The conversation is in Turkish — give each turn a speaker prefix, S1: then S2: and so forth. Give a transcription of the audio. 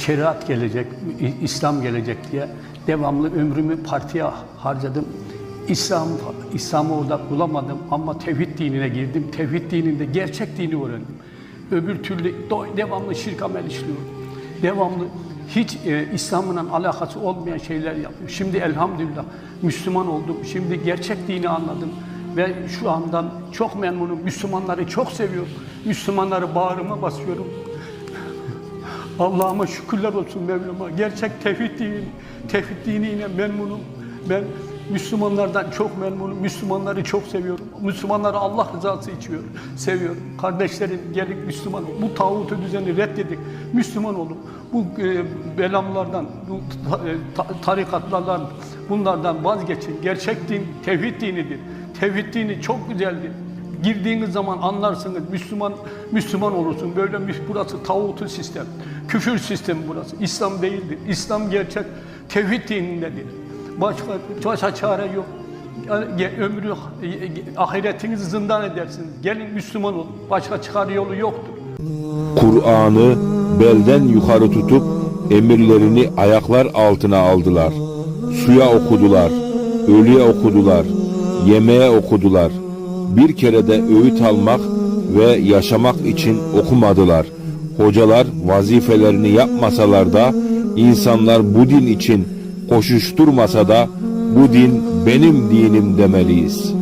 S1: şeriat gelecek, İslam gelecek diye devamlı ömrümü partiye harcadım. İslam İslam'ı orada bulamadım ama tevhid dinine girdim. Tevhid dininde gerçek dini öğrendim. Öbür türlü devamlı şirk amel işliyorum. Devamlı hiç e, İslam'la alakası olmayan şeyler yapıyorum. Şimdi elhamdülillah Müslüman oldum. Şimdi gerçek dini anladım ve şu andan çok memnunum. Müslümanları çok seviyorum. Müslümanları bağrıma basıyorum. Allah'ıma şükürler olsun Mevlam'a. Gerçek tevhid dini, tevhid diniyle memnunum. Ben Müslümanlardan çok memnunum. Müslümanları çok seviyorum. Müslümanları Allah rızası için seviyorum. Kardeşlerim gelin Müslüman olun. Bu tağutu düzeni reddedik. Müslüman olun. Bu e, belamlardan, bu e, ta- tarikatlardan, bunlardan vazgeçin. Gerçek din tevhid dinidir. Tevhid dini çok güzeldir. Girdiğiniz zaman anlarsınız Müslüman Müslüman olursun. Böyle mü- burası tağutu sistem. Küfür sistemi burası. İslam değildir. İslam gerçek tevhid dinindedir. Başka, başka çare yok. Ömrü ahiretinizi zindan edersiniz. Gelin Müslüman olun. Başka çıkar yolu yoktur.
S2: Kur'an'ı belden yukarı tutup emirlerini ayaklar altına aldılar. Suya okudular, ölüye okudular, yemeğe okudular. Bir kere de öğüt almak ve yaşamak için okumadılar. Hocalar vazifelerini yapmasalar da insanlar bu din için koşuşturmasa da bu din benim dinim demeliyiz.''